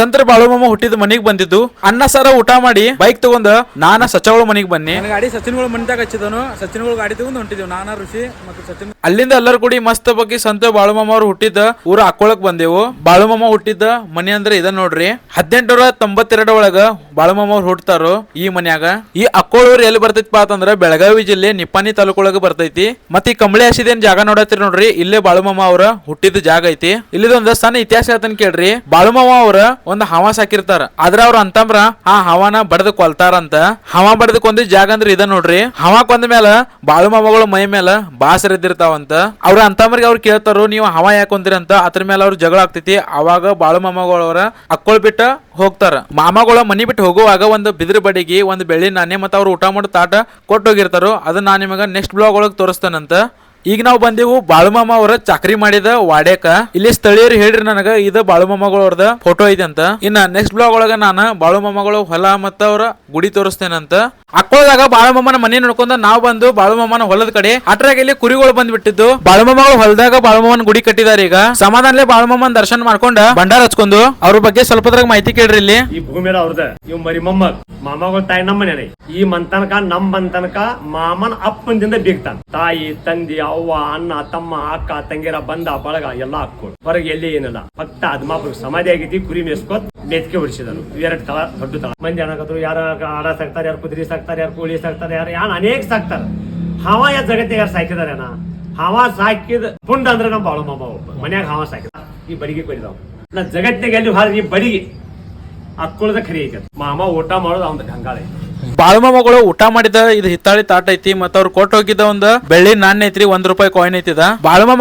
ಸಂತರ ಬಾಳುಮಾಮ ಹುಟ್ಟಿದ ಮನೆಗೆ ಬಂದಿದ್ದು. ಅನ್ನ ಸಾರ ಊಟ ಮಾಡಿ ಬೈಕ್ ತಗೊಂಡ ನಾನ ಸಚವಳ ಮನೆಗೆ ಬನ್ನಿ. ಗಾಡಿ ಸಚಿನ್ಗಳ ಮನೆದಾಗ ಹಚ್ಚಿದನು ಸಚಿನ್ಗಳು ಗಾಡಿ ತಗೊಂಡು ಹೊಂಟಿದ್ವಿ. ನಾನಾ ಋಷಿ ಮತ್ತು ಸಚಿನ್. ಅಲ್ಲಿಂದ ಎಲ್ಲರೂ ಕೂಡಿ ಮಸ್ತ್ ಬಗ್ಗೆ ಸಂತ ಬಾಳುಮಾಮ ಅವ್ರು ಹುಟ್ಟಿದ್ದ ಊರ ಹಾಕೊಳಕ್ ಬಂದೆವು. ಬಾಳುಮಾಮ ಹುಟ್ಟಿದ್ದ ಮನೆ ಅಂದ್ರೆ ಇದ ನೋಡ್ರಿ. ಹದಿನೆಂಟುನೂರ ತೊಂಬತ್ತೆರಡು ಒಳಗ ಬಾಳುಮಾಮ ಅವ್ರು ಹುಟ್ಟತಾರೋ ಈ ಮನ್ಯಾಗ. ಈ ಅಕ್ಕೋಳೂರು ಎಲ್ಲಿ ಬರ್ತೈತಿಪ್ಪ ಅಂತಂದ್ರ ಬೆಳಗಾವಿ ಜಿಲ್ಲೆ ನಿಪ್ಪಾನಿ ತಾಲೂಕೊಳಗ ಬರ್ತೈತಿ. ಮತ್ತ ಈ ಕಂಬಳಿ ಹಸಿದೇನ್ ಜಾಗ ನೋಡತ್ತೀರಿ ನೋಡ್ರಿ. ಇಲ್ಲೇ ಬಾಳುಮಾಮ ಅವ್ರ ಹುಟ್ಟಿದ ಜಾಗ ಐತಿ. ಇಲ್ಲಿದೊಂದ ಸಣ್ಣ ಇತಿಹಾಸ ಹೇಳ್ತಾನೆ ಕೇಳ್ರಿ. ಬಾಳುಮಾಮ ಅವ್ರ ಒಂದ್ ಹವಾ ಸಾಕಿರ್ತಾರ. ಆದ್ರ ಅವ್ರ ಅಂತಂಬ್ರ ಆ ಹವಾನ ಬಡದು ಕೊಲ್ತಾರಂತ ಹವಾ ಬಡದ ಕೊಂದ ಜಾಗ ಅಂದ್ರೆ ಇದ ನೋಡ್ರಿ. ಹವಾ ಕೊಂದ ಬಾಳು ಮಾಮಗಳು ಮೈ ಮೇಲೆ ಬಾಸರ ಇದ್ದಿರ್ತಾವಂತ. ಅವ್ರ ಅಂತಂಬ್ರಿಗೆ ಅವ್ರು ಕೇಳ್ತಾರೋ, ನೀವು ಹವಾ ಯಾಕೆ ಕೊಂದ್ರಿ ಅಂತ ಅದ್ರ ಮೇಲೆ ಅವ್ರು ಜಗಳ ಆಗ್ತೈತಿ. ಅವಾಗ ಬಾಳು ಬಾಳುಮಮ್ಮಗಳವ್ರ ಅಕ್ಕೊಳ್ ಬಿಟ್ಟ ಹೋಗ್ತಾರ. ಮಾಮಗಳ ಮನಿ ಬಿಟ್ಟು ಹೋಗುವಾಗ ಒಂದು ಬಿದಿರು ಬಡಿಗೆ, ಒಂದು ಬೆಳ್ಳಿ ನಾಣ್ಯ ಮತ್ತು ಅವ್ರು ಊಟ ಮಾಡೋ ತಾಟ ಕೊಟ್ಟು ಹೋಗಿರ್ತಾರೋ, ಅದನ್ನ ನಾನು ನಿಮಗೆ ನೆಕ್ಸ್ಟ್ ಬ್ಲಾಗ್ ಒಳಗೆ ತೋರಿಸ್ತೇನಂತ. ಈಗ ನಾವು ಬಂದೆವು ಬಾಳುಮಾಮ ಅವರ ಚಾಕ್ರಿ ಮಾಡಿದ ವಾಡ್ಯಾಕ. ಇಲ್ಲಿ ಸ್ಥಳೀಯರು ಹೇಳ್ರಿ ನನಗ, ಇದು ಬಾಳುಮಾಮಗಳವ್ರದ ಫೋಟೋ ಐತೆ ಅಂತ. ಇನ್ನ ನೆಕ್ಸ್ಟ್ ಬ್ಲಾಗ್ ಒಳಗ ನಾನು ಬಾಳುಮಾಮಗಳ ಹೊಲ ಮತ್ತ ಅವರ ಗುಡಿ ತೋರಿಸ್ತೇನಂತ ಅಕ್ಕೋದಾಗ ಬಾಳುಮಾಮನ ಮನೆ ನೋಡ್ಕೊಂಡ ನಾವು ಬಂದು ಬಾಳುಮಾಮನ ಹೊಲದ ಕಡೆ ಅಟ್ರಾಗ ಇಲ್ಲಿ ಕುರಿಗಳು ಬಂದ್ಬಿಟ್ಟಿದ್ದು. ಬಾಳುಮಾಮಗಳ ಹೊಲದಾಗ ಬಾಳುಮಾಮನ ಗುಡಿ ಕಟ್ಟಿದಾರೆ ಈಗ. ಸಮಾಧಾನಲೆ ಬಾಳುಮಾಮನ ದರ್ಶನ ಮಾಡ್ಕೊಂಡ ಭಂಡಾರ ಹಚ್ಕೊಂಡು. ಅವ್ರ ಬಗ್ಗೆ ಸ್ವಲ್ಪದ್ರಾಗ ಮಾಹಿತಿ ಕೇಳ್ರಿ ಇಲ್ಲಿ. ಈ ಭೂಮಿ ಅವ್ರದ. ಇವ್ ಮರಿ ಮೊಮ್ಮಗ್. ಮಾಮಗಳ ತಾಯಿ ನಮ್ಮ ಮನೆ ಈ ಮಂತನಕ ನಮ್ ಮಂತನಕ ಮಾಮನ ಅಪ್ಪಂದಿಂದ ಬೀಗ್ತಾನ. ತಾಯಿ ತಂದಿ ಅವ್ವ, ಅಣ್ಣ, ತಮ್ಮ, ಅಕ್ಕ ತಂಗಿರ ಬಂದ ಬಳಗ ಎಲ್ಲ ಹಾಕೊಂಡು ಹೊರಗೆ ಎಲ್ಲಿ ಏನಿಲ್ಲ. ಭಕ್ತ ಅದ್ಮಾಪುರ ಸಮಾಧಿ ಆಗಿದ್ದು ಕುರಿ ಮೇಸ್ಕೊತ್ ಮೆತ್ಕೆ ಹೊಡಿಸಿದನು ಎರಡು ತಳ, ದೊಡ್ಡ ತಳ. ಮಂದಿ ಅನ್ನಕತ್ರು ಯಾರ ಆಡ ಸಾಕ್ತಾರೆ, ಯಾರು ಕುದುರೆ ಸಾಕ್ತಾರೆ, ಯಾರು ಕೋಳಿ ಸಾಕ್ತಾರೆ, ಯಾರು ಯಾರು ಅನೇಕ ಸಾಕ್ತಾರೆ. ಹಾವ ಯಾ ಜಗತ್ತೆ ಯಾರು ಸಾಕಿದಾರೆ ಅಣ್ಣ? ಹಾವ ಸಾಕಿದ ಪುಂಡ ಅಂದ್ರೆ ನಮ್ಮ ಬಾಳು ಮಾಮ ಒಬ್ಬ. ಮನ್ಯಾಗ ಹಾವ ಸಾಕಿದ. ಈ ಬಡಿಗೆ ಕೊಯ್ದಾವ. ನಾ ಜಗತ್ತಿಗೆ ಎಲ್ಲಿ ಹಾರ ಈ ಬಡಿಗೆ. ಅಕ್ಕೊಳದ ಖರಿ ಐತೆ ಮಾಮ ಊಟ ಮಾಡೋದು ಅವನ ಗಂಗಾಳ ಐತಿ. ಬಾಳುಮಮ್ಮಗಳು ಊಟ ಮಾಡಿದ ಇದು ಹಿತ್ತಾಳಿ ತಾಟ ಐತಿ ಮತ್ತ ಅವ್ರು ಕೊಟ್ಟು ಹೋಗಿದ್ದ ಒಂದ್ ಬೆಳ್ಳಿ ನಾಣ್ಯ ಐತ್ರಿ, ಒಂದ್ ರೂಪಾಯಿ ಕಾಯಿನ್ ಐತಿದ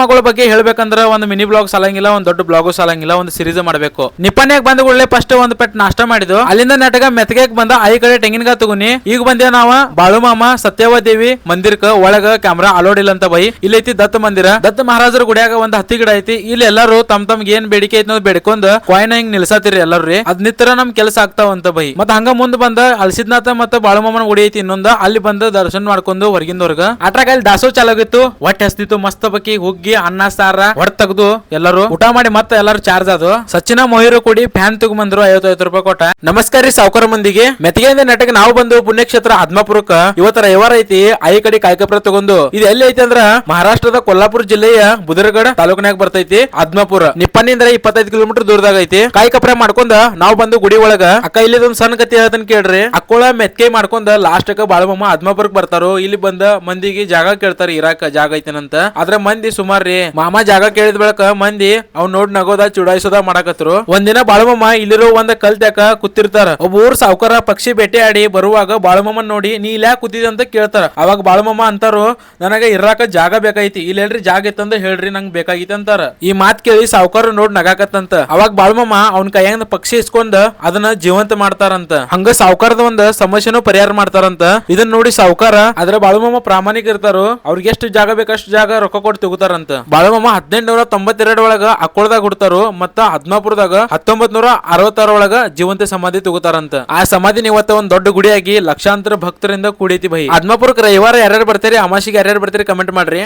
ಮಗಳ ಬಗ್ಗೆ ಹೇಳ್ಬೇಕಂದ್ರ ಒಂದ್ ಮಿನಿ ಬ್ಲಾಗ್ ಸಾಲಂಗಿಲ್ಲ, ಒಂದ್ ದೊಡ್ಡ ಬ್ಲಾಗು ಸಾಲಂಗಿಲ್ಲ, ಒಂದ್ ಸೀರೀಸ್ ಮಾಡಬೇಕು. ನಿಪ್ಪನ್ಯಾಗ ಬಂದ ಕೂಡಲೇ ಫಸ್ಟ್ ಒಂದ್ ಪೆಟ್ ನಾಷ್ಟ ಮಾಡಿದ್ವು ಅಲ್ಲಿಂದ ನೆಟಗ ಮೆತ್ಗೆ ಬಂದ ಐ ಕಡೆ ತೆಂಗಿನಕಾಯಿ ತಗುನಿ. ಈಗ ಬಂದೆ ನಾವ ಬಾಳುಮಾಮ, ಸತ್ಯವಾದೇವಿ ಮಂದಿರಕ ಒಳಗ ಕ್ಯಾಮ್ರಾ ಅಲೋಡ್ ಇಲ್ಲ ಅಂತ ಬೈ. ಇಲ್ಲೈತಿ ದತ್ತ ಮಂದಿರ. ದತ್ತ ಮಹಾರಾಜರ ಗುಡಿಯಾಗ ಒಂದ್ ಹತ್ತಿ ಗಿಡ ಐತಿ. ಇಲ್ಲಿ ಎಲ್ಲಾರು ತಮ್ ತಮ್ಗೆ ಏನ್ ಬೇಡಿಕೆ ಐತಿ ಅನ್ನೋದು ಬೇಡ್ಕೊಂಡ್ ಕಾಯಿನ್ ಹಿಂಗ್ ನಿಲ್ಸತಿರಿ ಎಲ್ಲಾರು ಅದ್ ನಿತ್ತರ ನಮ್ ಕೆಲಸ ಆಗ್ತಾವಂತ ಬೈ. ಮತ್ತ ಹಂಗ ಮುಂದ್ ಬಂದ ಅಲ್ಸಿದ್ನಾಥ ಮತ್ತ ಬಾಳುಮಮ್ಮನ ಗುಡಿ ಐತಿ, ಇನ್ನೊಂದ ಅಲ್ಲಿ ಬಂದ ದರ್ಶನ ಮಾಡ್ಕೊಂಡು ಹೊರಗಿಂದವರ್ಗ. ಅಟ್ರಾಗ ಅಲ್ಲಿ ದಾಸೋ ಚಾಲಾಗಿತ್ತು, ಹೊಟ್ಟೆ ಹಸ್ತಿತ್ತು, ಮಸ್ತ್ ಬಕ್ಕಿ ಹುಗ್ಗಿ, ಅನ್ನ, ಸಾರ ಹೊಡ್ ತೆಗೆದು ಎಲ್ಲರೂ ಊಟ ಮಾಡಿ ಮತ್ತೆ ಎಲ್ಲರೂ ಚಾರ್ಜ್ ಅದು ಸಚಿನ ಮೊಹಿರು ಕೂಡಿ ಫ್ಯಾನ್ ತಗೊಂಬಂದ್ರು ಐವತ್ತೈದು ರೂಪಾಯಿ ಕೊಟ್ಟ. ನಮಸ್ಕಾರ ರೀ ಸಾವುಕಾರ ಮಂದಿಗೆ. ಮೆತ್ತಿಗೆಯಿಂದ ನಟಕ್ಕೆ ನಾವು ಬಂದು ಪುಣ್ಯಕ್ಷೇತ್ರ ಆದ್ಮಾಪುರಕ್ಕ. ಇವತ್ತರ ರವಿವಾರ ಐತಿ, ಐ ಕಡೆ ಕಾಯ್ಕಪ್ರ ತಗೊಂಡು. ಇದು ಎಲ್ಲಿ ಐತಿ ಅಂದ್ರ ಮಹಾರಾಷ್ಟ್ರದ ಕೊಲ್ಲಾಪುರ ಜಿಲ್ಲೆಯ ಬುದರ್ಗಡ ತಾಲೂಕಿನಾಗ ಬರ್ತೈತಿ, ಆದ್ಮಾಪುರ. ನಿಪ್ಪನಿಂದ ಇಪ್ಪತ್ತೈದು ಕಿಲೋಮೀಟರ್ ದೂರದಾಗ ಐತಿ. ಕಾಯ್ಕಪ್ರ ಮಾಡ್ಕೊಂಡ ನಾವು ಬಂದು ಗುಡಿ ಒಳಗ. ಅಕ್ಕ ಇಲ್ಲಿ ಒಂದ್ ಸಣ್ಣ ಕತಿ ಹೇಳ್ತಾನೆ ಕೇಳ್ರಿ. ಅಕ್ಕೋಳ ಮೆತ್ಕೆ ಮಾಡ್ಕೊಂಡ ಲಾಸ್ಟ್ ಬಾಳಮ್ಮ ಆದ್ಮಾಪುರಕ್ ಬರ್ತಾರೋ, ಇಲ್ಲಿ ಬಂದ ಮಂದಿಗೆ ಜಾಗ ಕೇಳ್ತಾರ ಇರಾಕ ಜಾಗ ಐತೇನಂತ. ಆದ್ರ ಮಂದಿ ಸುಮಾರ್ ರೀ, ಮಾಮ ಜಾಗ ಕೇಳಿದ ಬಳಕ ಮಂದಿ ಅವ್ನ ನೋಡ್ ನಗೋದ ಚುಡಾಯಿಸೋದ ಮಾಡಾಕತ್ರು. ಒಂದಿನ ಬಾಳಮಮ್ಮ ಇಲ್ಲಿರೋ ಒಂದ್ ಕಲ್ತ್ಯಾಕ ಕೂತಿರ್ತಾರ. ಒಬ್ಬ ಊರ್ ಸಾವುಕಾರ ಪಕ್ಷಿ ಬೇಟೆ ಆಡಿ ಬರುವಾಗ ಬಾಳಮಮ್ಮ ನೋಡಿ, ನೀ ಇಲ್ಲ ಕೂತಿದ ಅಂತ ಕೇಳ್ತಾರ. ಅವಾಗ ಬಾಳಮಮ್ಮ ಅಂತಾರು, ನನಗ ಇರಾಕ ಜಾಗ ಬೇಕಾಯ್ತಿ, ಇಲ್ಲ ಹೇಳ್ರಿ ಜಾಗ ಇತ್ತಂದ ಹೇಳ್ರಿ, ನಂಗ್ ಬೇಕಾಗಿತ್ತು ಅಂತಾರ. ಈ ಮಾತ್ ಕೇಳಿ ಸಾವುಕಾರ ನೋಡ್ ನಗಾಕತ್ತಂತ. ಅವಾಗ ಬಾಳಮಮ್ಮ ಅವ್ನ ಕೈಯಾಗ ಪಕ್ಷಿ ಇಸ್ಕೊಂಡ್ ಅದನ್ನ ಜೀವಂತ ಮಾಡ್ತಾರಂತ. ಹಂಗ ಸಾವುಕಾರದ ಒಂದ್ ಸಮಸ್ಯೆನೂ ಪರಿಹಾರ ಮಾಡ್ತಾರಂತ. ಇದನ್ನ ನೋಡಿ ಸಾವುಕಾರ. ಅದ್ರ ಬಾಳುಮಾಮ ಪ್ರಾಮಾಣಿಕ ಇರ್ತಾರೋ. ಅವ್ರಿಗೆ ಎಷ್ಟು ಜಾಗ ಬೇಕಷ್ಟು ಜಾಗ ರೊಕ್ಕ ಕೊಟ್ಟು ತಗೋತಾರಂತ ಹದಿನೆಂಟು ಹದಿನೆಂಟುನೂರ ತೊಂಬತ್ತೆರಡು ಒಳಗ ಅಕ್ಕೋಳದಾಗ ಹುಡ್ತಾರೋ ಮತ್ತ ಹದ್ನಾಪುರದಾಗ ಹತ್ತೊಂಬತ್ ನೂರ ಅರವತ್ತಾರ ಒಳಗ ಜೀವಂತ ಸಮಾಧಿ ತಗೋತಾರಂತ ಆ ಸಮಾಧಿ ಇವತ್ತ ಒಂದ್ ದೊಡ್ಡ ಗುಡಿಯಾಗಿ ಲಕ್ಷಾಂತರ ಭಕ್ತರಿಂದ ಕೂಡೈತಿ ಬೈ. ಹದ್ಮಾಪುರಕ್ಕೆ ರವಿವಾರ ಯಾರ್ಯಾರು ಬರ್ತೀರಿ ಅಮಾಸಿಗೆ ಯಾರ್ಯಾರು ಬರ್ತೀರಿ ಕಮೆಂಟ್ ಮಾಡ್ರಿ.